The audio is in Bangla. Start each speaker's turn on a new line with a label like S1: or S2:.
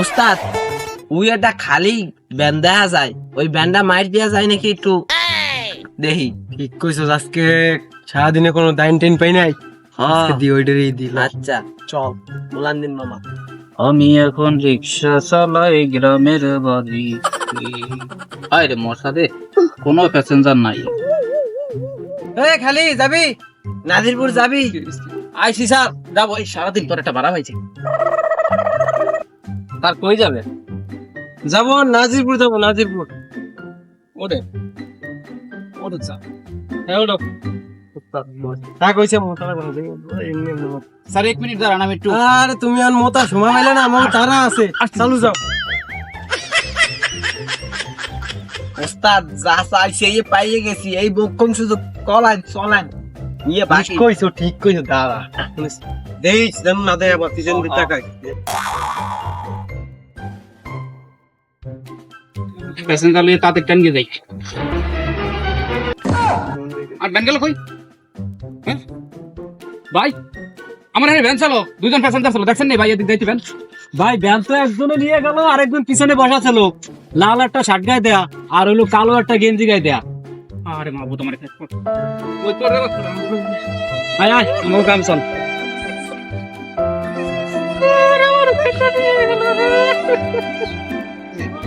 S1: ওস্তাদ ওই একটা খালি ব্যান দেখা যায়। ওই ব্যান্ডটা মাইর দেওয়া যায় নাকি একটু? দেখি।
S2: ঠিক কইছস আজকে সারাদিনে কোনো দাইন টেন পাই নাই?
S1: হ্যাঁ
S2: দি ওইটারই দিল।
S1: আচ্ছা চল বলান দিন মামা।
S3: আমি এখন রিক্সা চালাই গ্রামের বাড়ি। আয় রে মশা দে কোনো প্যাসেঞ্জার নাই।
S2: এ খালি যাবি?
S1: নাজিরপুর যাবি?
S3: আইসি স্যার যাব। এই সারাদিন তোর একটা ভাড়া হয়েছে। তার কই যাবে?
S2: যাব নাজিরপুর যাব নাজিরপুর।
S3: ওরে ওরে যা।
S2: হ্যাঁ ওটা তা কইছে মোটা লাগবে না, এমনি এমনি মোটা।
S3: স্যার এক মিনিট দাঁড়ান আমি একটু
S2: আরে তুমি আর মোটা সময় পাইলে না আমার তারা আছে। চালু যাও।
S1: ওস্তাদ যা চাইছে এই পাইয়ে গেছি। এই বক্ষণ কলান চলান বাকি।
S2: কইছো ঠিক কইছো দাঁড়া। দেইস যেন না দেয় আবার পিছন দিক তাকাই
S3: প্যাসেঞ্জার লিয়ে তাদের টান গিয়ে যাই আর ভ্যান গেল কই? হ্যাঁ? ভাই আমার এখানে ভ্যান চালো দুজন প্যাসেঞ্জার ছিল দেখছেন নি ভাই এদিক যাইতে ভ্যান?
S4: ভাই ভ্যান তো একজনে নিয়ে গেল আর একজন পিছনে বসা ছিল। লাল একটা শার্ট গায়ে দেয়া আর হলো কালো একটা গেঞ্জি গায়ে দেয়া।
S3: আরে মাহবুব তোমার তোর
S4: আয় আয় আমার কাম চল।